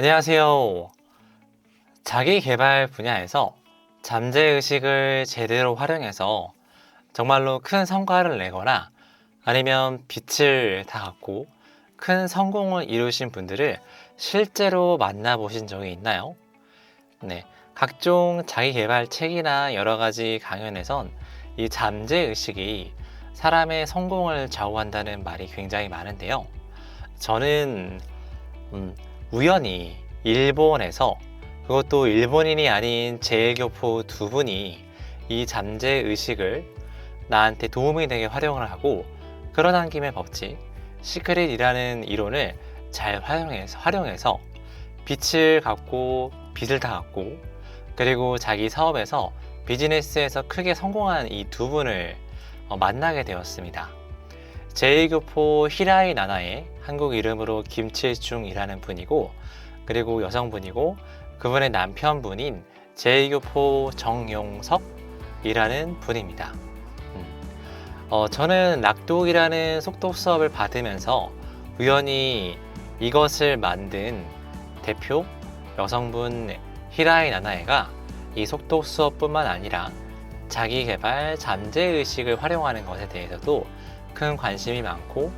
안녕하세요. 자기 개발 분야에서 잠재 의식을 제대로 활용해서 정말로 큰 성과를 내거나 아니면 빛을 다 갖고 큰 성공을 이루신 분들을 실제로 만나보신 적이 있나요? 네. 각종 자기 개발 책이나 여러 가지 강연에선 이 잠재 의식이 사람의 성공을 좌우한다는 말이 굉장히 많은데요. 저는 음, 우연히 일본에서 그것도 일본인이 아닌 제일교포 두 분이 이 잠재 의식을 나한테 도움이 되게 활용을 하고 끌어당김의 법칙, 시크릿이라는 이론을 잘 활용해서, 활용해서 빛을 갖고 빛을 다 갖고 그리고 자기 사업에서 비즈니스에서 크게 성공한 이 두 분을 어, 만나게 되었습니다. 제1교포 히라이 나나의 한국 이름으로 김칠중이라는 분이고 그리고 여성분이고 그분의 남편분인 제1교포 정용석이라는 분입니다. 음. 어, 저는 락독이라는 속독 수업을 받으면서 우연히 이것을 만든 대표 여성분 히라이 나나에가 이 속독 수업뿐만 아니라 자기 개발 잠재 의식을 활용하는 것에 대해서도 큰 관심이 많고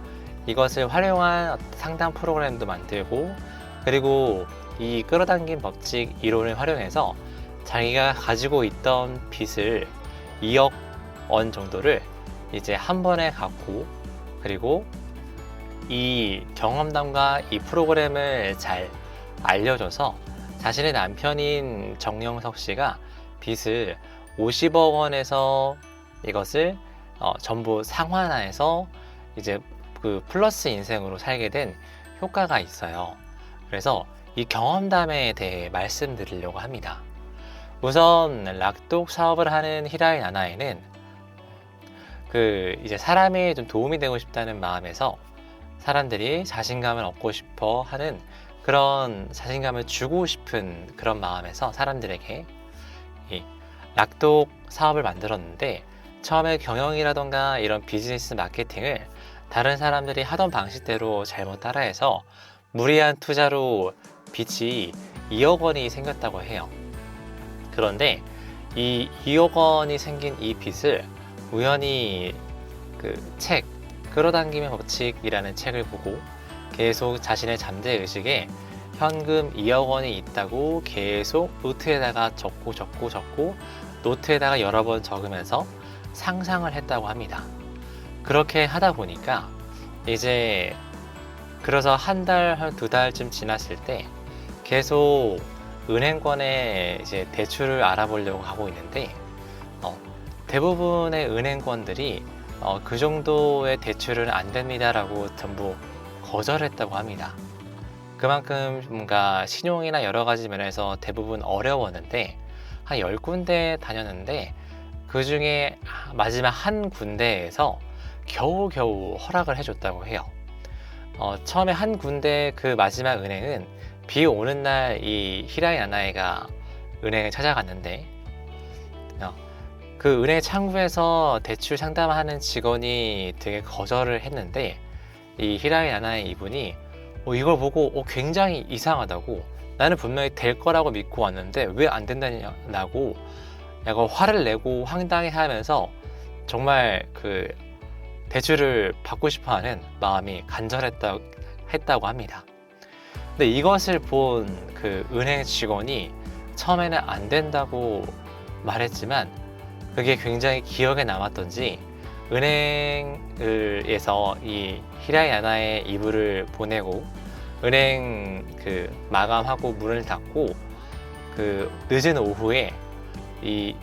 이것을 활용한 상담 프로그램도 만들고 그리고 이 끌어당긴 법칙 이론을 활용해서 자기가 가지고 있던 빚을 2억 원 정도를 이제 한 번에 갚고 그리고 이 경험담과 이 프로그램을 잘 알려줘서 자신의 남편인 정영석 씨가 빚을 50억 원에서 이것을 어, 전부 상환해서 이제 그 플러스 인생으로 살게 된 효과가 있어요. 그래서 이 경험담에 대해 말씀드리려고 합니다. 우선 락독 사업을 하는 히라이 나나에는 그 이제 사람이 좀 도움이 되고 싶다는 마음에서 사람들이 자신감을 얻고 싶어 하는 그런 자신감을 주고 싶은 그런 마음에서 사람들에게 이 락독 사업을 만들었는데 처음에 경영이라던가 이런 비즈니스 마케팅을 다른 사람들이 하던 방식대로 잘못 따라해서 무리한 투자로 빚이 2억 원이 생겼다고 해요. 그런데 이 2억 원이 생긴 이 빚을 우연히 그 책, 끌어당김의 법칙이라는 책을 보고 계속 자신의 잠재 의식에 현금 2억 원이 있다고 계속 노트에다가 적고 적고 적고 노트에다가 여러 번 적으면서 상상을 했다고 합니다. 그렇게 하다 보니까 이제 그래서 한 달, 한 두 달쯤 지났을 때 계속 은행권에 이제 대출을 알아보려고 하고 있는데 어, 대부분의 은행권들이 어, 그 정도의 대출은 안 됩니다라고 전부 거절했다고 합니다. 그만큼 뭔가 신용이나 여러 가지 면에서 대부분 어려웠는데 한 10군데 다녔는데 그 중에 마지막 한 군데에서 겨우겨우 허락을 해줬다고 해요. 어, 처음에 한 군데 그 마지막 은행은 비 오는 날 이 히라이 아나이가 은행에 찾아갔는데 어, 그 은행 창구에서 대출 상담하는 직원이 되게 거절을 했는데 이 히라이 아나이 이분이 어, 이걸 보고 어, 굉장히 이상하다고 나는 분명히 될 거라고 믿고 왔는데 왜 안 된다냐고 약간 화를 내고 황당해 하면서 정말 그 대출을 받고 싶어 하는 마음이 간절했다, 했다고 합니다. 근데 이것을 본 그 은행 직원이 처음에는 안 된다고 말했지만 그게 굉장히 기억에 남았던지 은행에서 이 히라이 아나의 이불을 보내고 은행 그 마감하고 문을 닫고 그 늦은 오후에 이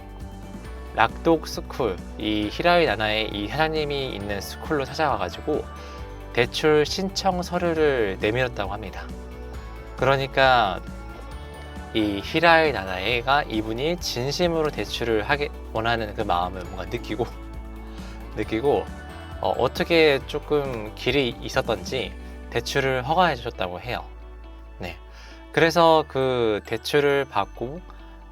락독 스쿨 이 히라이 나나의 이 사장님이 있는 스쿨로 찾아가가지고 대출 신청 서류를 내밀었다고 합니다. 그러니까 이 히라이 나나에가 이분이 진심으로 대출을 하게 원하는 그 마음을 뭔가 느끼고 느끼고 어, 떻게 조금 길이 있었던지 대출을 허가해 주셨다고 해요. 네. 그래서 그 대출을 받고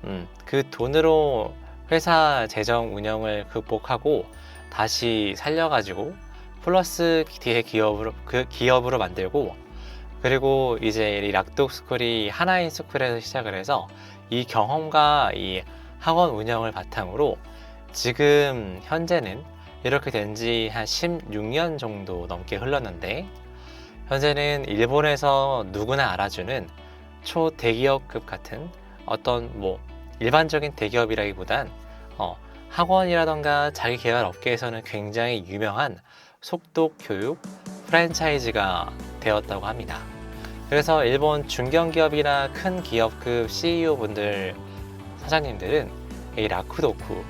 음, 그 돈으로 회사 재정 운영을 극복하고 다시 살려가지고 플러스 뒤에 기업으로 그 기업으로 만들고 그리고 이제 이 락독 스쿨이 하나인 스쿨에서 시작을 해서 이 경험과 이 학원 운영을 바탕으로 지금 현재는 이렇게 된 지 한 16년 정도 넘게 흘렀는데 현재는 일본에서 누구나 알아주는 초대기업급 같은 어떤 뭐 일반적인 대기업이라기보단 어, 학원이라던가 자기 개발 업계에서는 굉장히 유명한 속독 교육 프랜차이즈가 되었다고 합니다. 그래서 일본 중견기업이나 큰 기업급 CEO 분들 사장님들은 이 라쿠도쿠,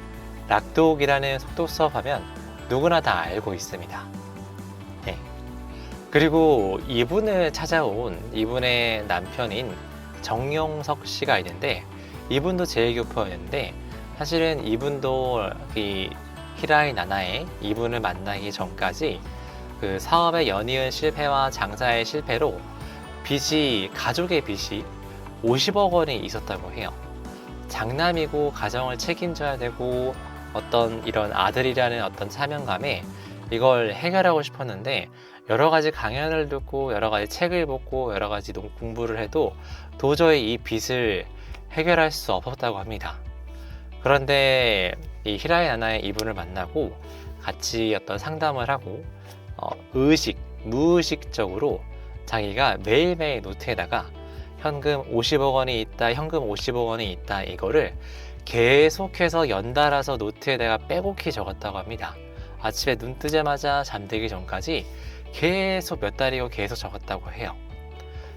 락독이라는 속독 수업하면 누구나 다 알고 있습니다. 네. 그리고 이분을 찾아온 이분의 남편인 정용석 씨가 있는데 이분도 제일교포였는데 사실은 이분도 이 히라이 나나의 이분을 만나기 전까지 그 사업의 연이은 실패와 장사의 실패로 빚이 가족의 빚이 50억 원이 있었다고 해요. 장남이고 가정을 책임져야 되고 어떤 이런 아들이라는 어떤 사명감에 이걸 해결하고 싶었는데 여러 가지 강연을 듣고 여러 가지 책을 보고 여러 가지 농- 공부를 해도 도저히 이 빚을 해결할 수 없었다고 합니다. 그런데 이 히라이 나나의 이분을 만나고 같이 어떤 상담을 하고 어, 의식, 무의식적으로 자기가 매일매일 노트에다가 현금 50억 원이 있다, 현금 50억 원이 있다 이거를 계속해서 연달아서 노트에다가 빼곡히 적었다고 합니다. 아침에 눈 뜨자마자 잠들기 전까지 계속 몇 달이고 계속 적었다고 해요.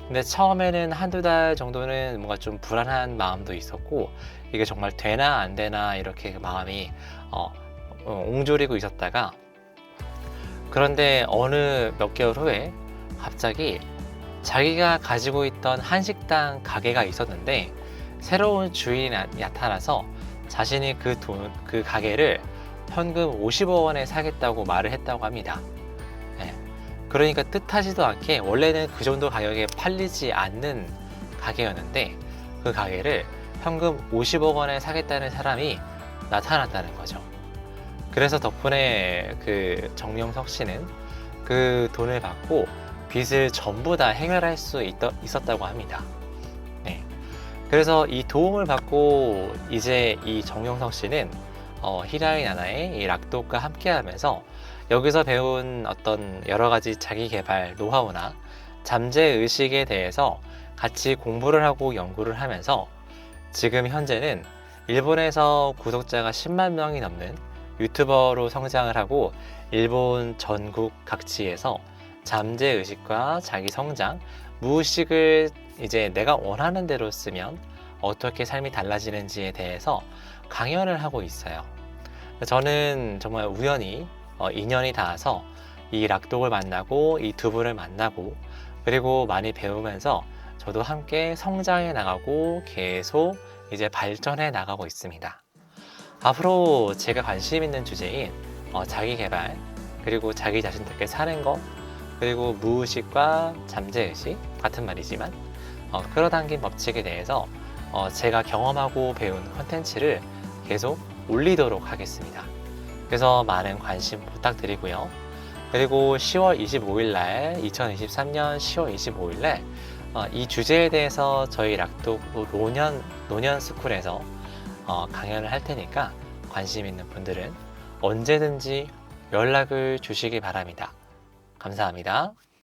근데 처음에는 한두 달 정도는 뭔가 좀 불안한 마음도 있었고 이게 정말 되나 안 되나 이렇게 그 마음이 어, 어, 옹졸이고 있었다가 그런데 어느 몇 개월 후에 갑자기 자기가 가지고 있던 한식당 가게가 있었는데 새로운 주인이 나- 나타나서 자신이 그 돈, 그 가게를 현금 50억 원에 사겠다고 말을 했다고 합니다. 예. 그러니까 뜻하지도 않게 원래는 그 정도 가격에 팔리지 않는 가게였는데 그 가게를 현금 50억 원에 사겠다는 사람이 나타났다는 거죠. 그래서 덕분에 그 정영석 씨는 그 돈을 받고 빚을 전부 다 해결할 수 있, 있었다고 합니다. 네. 그래서 이 도움을 받고 이제 이 정영석 씨는 어, 히라이 나나의 이 락독과 함께 하면서 여기서 배운 어떤 여러 가지 자기 개발 노하우나 잠재 의식에 대해서 같이 공부를 하고 연구를 하면서 지금 현재는 일본에서 구독자가 10만 명이 넘는 유튜버로 성장을 하고 일본 전국 각지에서 잠재 의식과 자기 성장, 무의식을 이제 내가 원하는 대로 쓰면 어떻게 삶이 달라지는지에 대해서 강연을 하고 있어요. 저는 정말 우연히 어, 인연이 닿아서 이 락독을 만나고 이 두 분을 만나고 그리고 많이 배우면서 저도 함께 성장해 나가고 계속 이제 발전해 나가고 있습니다. 앞으로 제가 관심 있는 주제인 어, 자기 개발 그리고 자기 자신답게 사는 것 그리고 무의식과 잠재의식 같은 말이지만 어, 끌어당긴 법칙에 대해서 어, 제가 경험하고 배운 컨텐츠를 계속 올리도록 하겠습니다. 그래서 많은 관심 부탁드리고요. 그리고 10월 25일 날 2023년 10월 25일 날 어, 이 주제에 대해서 저희 락독 노년 노년 스쿨에서 어, 강연을 할 테니까 관심 있는 분들은 언제든지 연락을 주시기 바랍니다. 감사합니다.